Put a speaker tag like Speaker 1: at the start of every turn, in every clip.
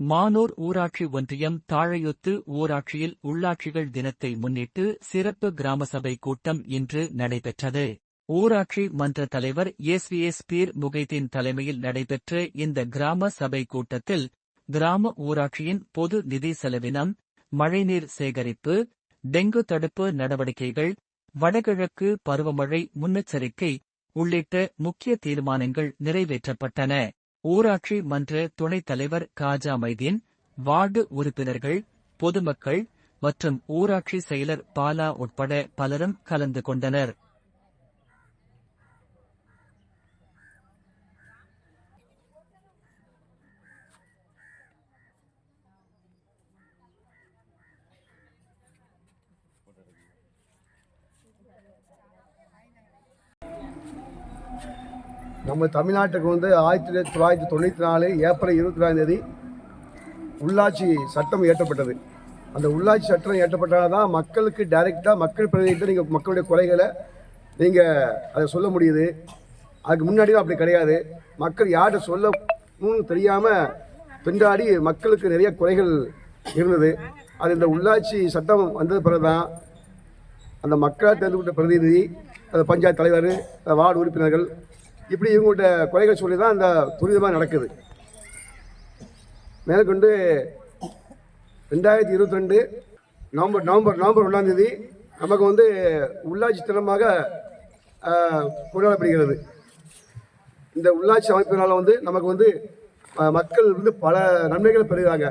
Speaker 1: மானூர் ஊராட்சி ஒன்றியம் தாழையொத்து ஊராட்சியில் உள்ளாட்சிகள் தினத்தை முன்னிட்டு சிறப்பு கிராம சபை கூட்டம் இன்று நடைபெற்றது. ஊராட்சி மன்ற தலைவர் எஸ்விஎஸ் பீர் முகைதீன் தலைமையில் நடைபெற்ற இந்த கிராம சபை கூட்டத்தில் கிராம ஊராட்சியின் பொது நிதி செலவினம் மழைநீர் சேகரிப்பு டெங்கு தடுப்பு நடவடிக்கைகள் வடகிழக்கு பருவமழை முன்னெச்சரிக்கை உள்ளிட்ட முக்கிய தீர்மானங்கள் நிறைவேற்றப்பட்டன. ஊராட்சி மன்ற துணைத் தலைவர் காஜா மைதீன் வார்டு உறுப்பினர்கள் பொதுமக்கள் மற்றும் ஊராட்சி செயலர் பாலா உட்பட பலரும் கலந்து கொண்டனர்.
Speaker 2: நம்ம தமிழ்நாட்டுக்கு வந்து ஆயிரத்தி தொள்ளாயிரத்தி தொண்ணூற்றி நாலு ஏப்ரல் இருபத்தி நாலாம் தேதி உள்ளாட்சி சட்டம் இயற்றப்பட்டது. அந்த உள்ளாட்சி சட்டம் இயற்றப்பட்டால் தான் மக்களுக்கு டைரெக்டாக மக்கள் பிரதிநிதி நீங்கள் மக்களுடைய குறைகளை நீங்கள் அதை சொல்ல முடியுது. அதுக்கு முன்னாடியும் அப்படி கிடையாது. மக்கள் யார்கிட்ட சொல்லணும்னு தெரியாமல் பின்னாடி மக்களுக்கு நிறைய குறைகள் இருந்தது. அது இந்த உள்ளாட்சி சட்டம் வந்தது பிறகு தான் அந்த மக்களால் கொண்ட பிரதிநிதி அந்த பஞ்சாயத்து தலைவர் வார்டு உறுப்பினர்கள் இப்படி இவங்கள்ட்ட கொலைகள் சொல்லி தான் அந்த துரிதமாக நடக்குது. மேற்கொண்டு ரெண்டாயிரத்தி இருபத்தி ரெண்டு நவம்பர் நவம்பர் நவம்பர் ஒன்றாந்தேதி நமக்கு வந்து உள்ளாட்சி தினமாக கொண்டாடப்படுகிறது. இந்த உள்ளாட்சி அமைப்பினால் வந்து நமக்கு வந்து மக்கள் வந்து பல நன்மைகளை பெறுகிறாங்க.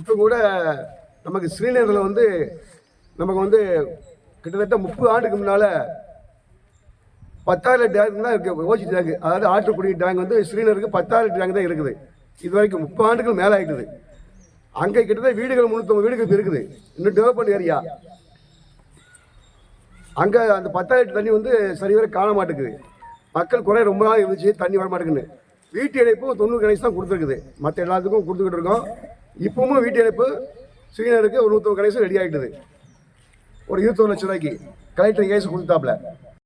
Speaker 2: இப்போ கூட நமக்கு ஸ்ரீநகரில் வந்து நமக்கு வந்து கிட்டத்தட்ட முப்பது ஆண்டுக்கு முன்னால் பத்தாயிரம் டேங்க் தான் இருக்குது ஓசி டேங்க் அதாவது ஆற்றுக்குடி டேங்க் வந்து ஸ்ரீநகருக்கு பத்தாயிரம் டேங்க் தான் இருக்குது இது வரைக்கும் முப்பது ஆண்டுகள் மேலே ஆகிடுது அங்கே கிட்டத்தட்ட வீடுகள் முந்நூற்றம்பது வீடுகள் இருக்குது இன்னும் டெவலப்மெண்ட் ஏரியா அங்கே அந்த பத்தாயிரம் தண்ணி வந்து சரிவர காண மாட்டேங்குது மக்கள் குறை ரொம்ப நாள் இருந்துச்சு தண்ணி வர மாட்டேங்குது வீட்டு இணைப்பு தொண்ணூறு கணேஷ் தான் கொடுத்துருக்குது மற்ற எல்லாத்துக்கும் கொடுத்துக்கிட்டு இருக்கோம் இப்போவும் வீட்டு இணைப்பு ஸ்ரீநகருக்கு ஒரு நூற்றம்பது கணேசம் ரெடி ஆகிட்டுது ஒரு இருபத்தொரு லட்ச ரூபாய்க்கு கலெக்டர் கேஸ் கொடுத்தாப்புல